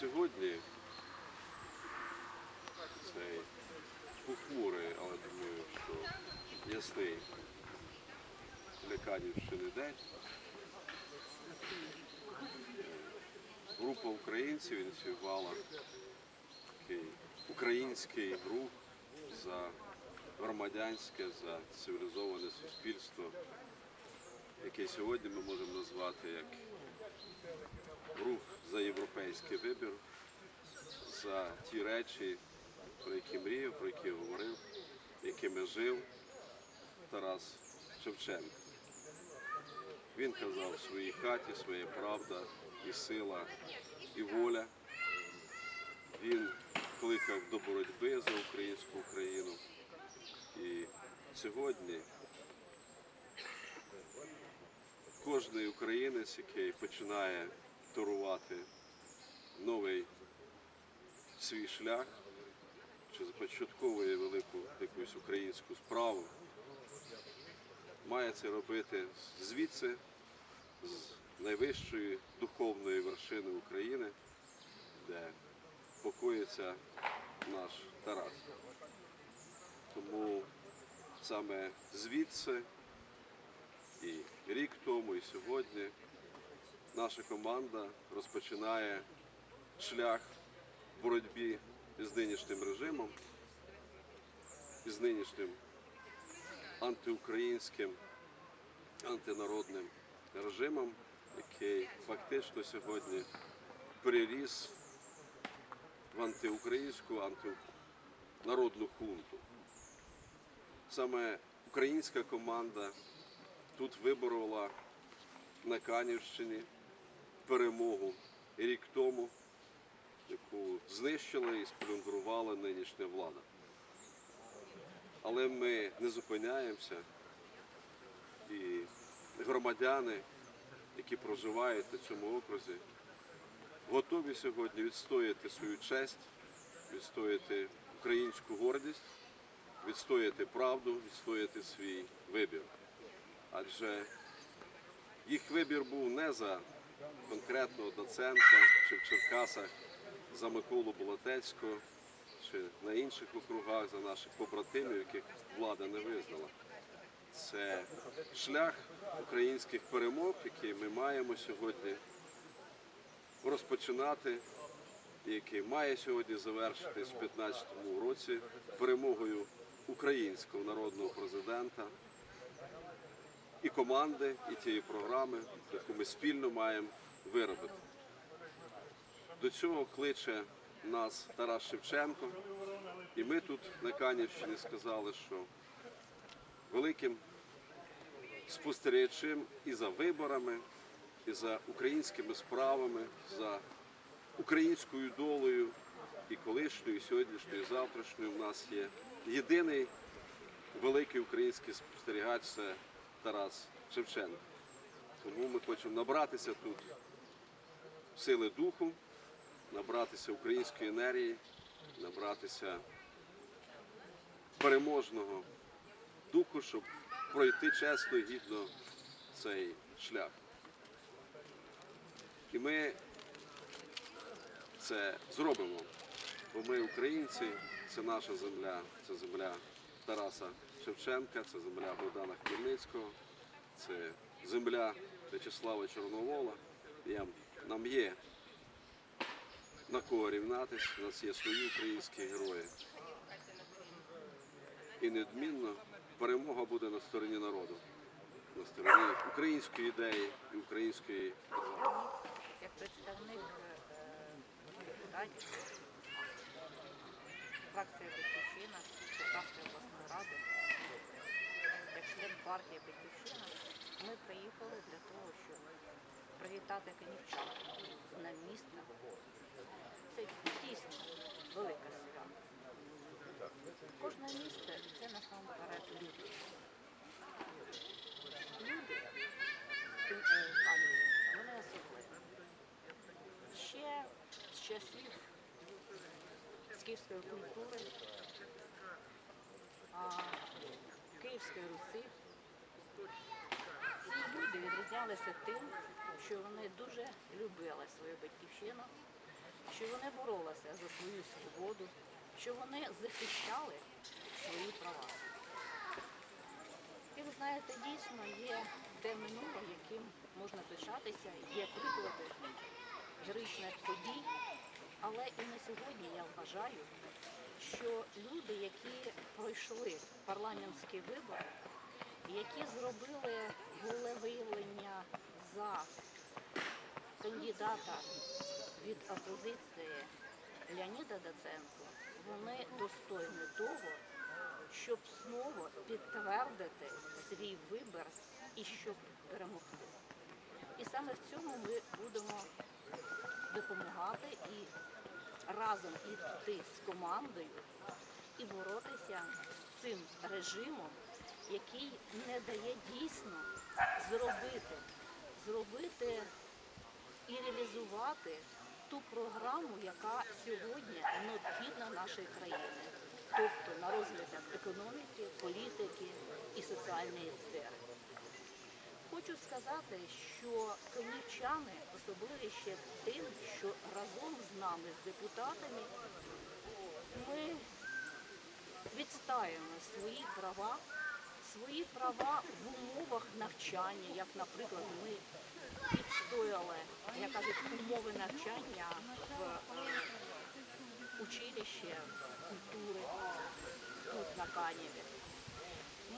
Сьогодні цей похмурий, але думаю, що ясний Ляканівщини день. Група українців ініціювала такий український рух за громадянське, за цивілізоване суспільство, яке сьогодні ми можемо назвати як європейський вибір, за ті речі, про які мріяв, про які говорив, якими жив Тарас Шевченко. Він казав в своїй хаті своя правда і сила, і воля. Він кликав до боротьби за українську Україну. І сьогодні кожний українець, який починає торувати новий свій шлях, чи започатковує велику якусь українську справу, має це робити звідси, з найвищої духовної вершини України, де покоїться наш Тарас. Тому саме звідси і рік тому, і сьогодні наша команда розпочинає шлях боротьбі з нинішнім режимом, із нинішнім антиукраїнським, антинародним режимом, який фактично сьогодні переріс в антиукраїнську, антинародну хунту. Саме українська команда тут виборола на Канівщині перемогу рік тому, яку знищила і сплюндрувала нинішня влада. Але ми не зупиняємося і громадяни, які проживають на цьому окрузі, готові сьогодні відстояти свою честь, відстояти українську гордість, відстояти правду, відстояти свій вибір. Адже їх вибір був не за конкретного Доценка чи в Черкасах за Миколу Болотецького чи на інших округах за наших побратимів, яких влада не визнала. Це шлях українських перемог, який ми маємо сьогодні розпочинати, який має сьогодні завершитись в 2015 році перемогою українського народного президента і команди, і тієї програми, яку ми спільно маємо виробити. До цього кличе нас Тарас Шевченко, і ми тут на Канівщині сказали, що великим спостерігачем і за виборами, і за українськими справами, за українською долею і колишньою, і сьогоднішньою, і завтрашньою в нас є єдиний великий український спостерігач це Тарас Шевченко. Тому ми хочемо набратися тут сили духу, набратися української енергії, набратися переможного духу, щоб пройти чесно і гідно цей шлях. І ми це зробимо, бо ми українці, це наша земля, це земля Тараса Шевченка, це земля Богдана Хмельницького, це земля В'ячеслава Чорновола. Нам є на кого рівнатись, у нас є свої українські герої. І неодмінно перемога буде на стороні народу, на стороні української ідеї і української держави. як представник депутатів, фракції Батьківщина Черкаської обласної ради, як член партії Батьківщина, ми приїхали для того, щоб привітати канівчан з Днем міста. Це дійсно велике свято. Кожне місце це насамперед люди. Люди е, вони особливі. Ще з часів скіфської культури, Київської Руси, люди відрізнялися тим, що вони дуже любили свою батьківщину, що вони боролися за свою свободу, що вони захищали свої права. І ви знаєте, дійсно є те минуле, яким можна пишатися, є приклади героїчних подій. Але і на сьогодні я вважаю, що люди, які пройшли парламентські вибори, які зробили волевиявлення за кандидата від опозиції Леоніда Даценко, вони достойні того, щоб знову підтвердити свій вибір і щоб перемогти. І саме в цьому ми будемо допомагати і разом іти з командою і боротися з цим режимом, який не дає дійсно зробити, зробити і реалізувати ту програму, яка сьогодні необхідна нашій країні, тобто на розвиток економіки, політики і соціальної сфери. Хочу сказати, що конівчани особливі ще тим, що разом з нами, з депутатами, ми відстаємо свої права, свої права в умовах навчання, як, наприклад, ми відстояли, як кажуть, умови навчання в е, училищі культури тут на Каніві.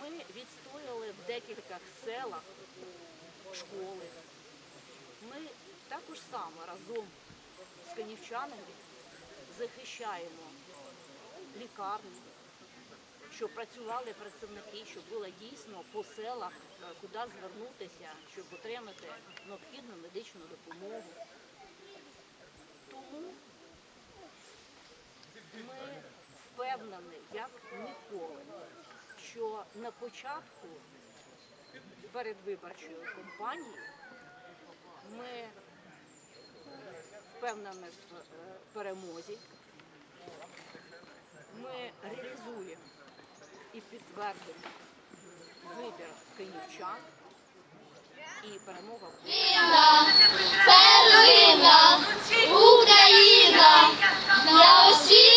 Ми відстояли в декількох селах школи. Ми також само разом з канівчанами захищаємо лікарні, щоб працювали працівники, щоб було дійсно по селах, е, куди звернутися, щоб отримати необхідну медичну допомогу. Тому ми впевнені, як ніколи, що на початку передвиборчої кампанії ми впевнені в е, перемозі ми реалізуємо і підтвердимо вибір київчан і перемога. Україна, Перлина, Україна, для усіх.